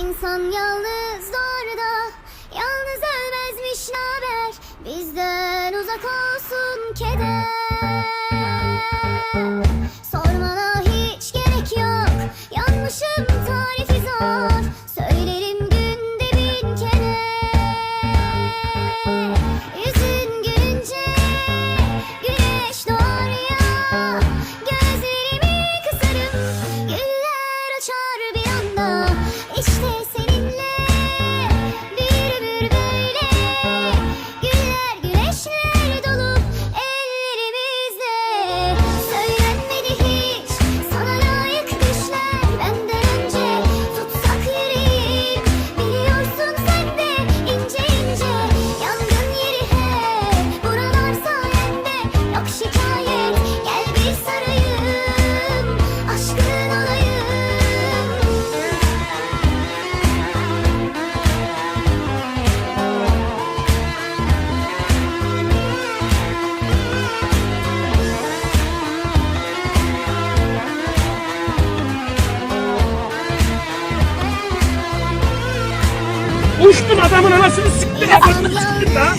İnsan yalnız zorda Yalnız ölmezmiş naber Bizden uzak olsun keder. Sormana hiç gerek yok Yanmışım Uçtum adamın anasını siktim. Anasını lan.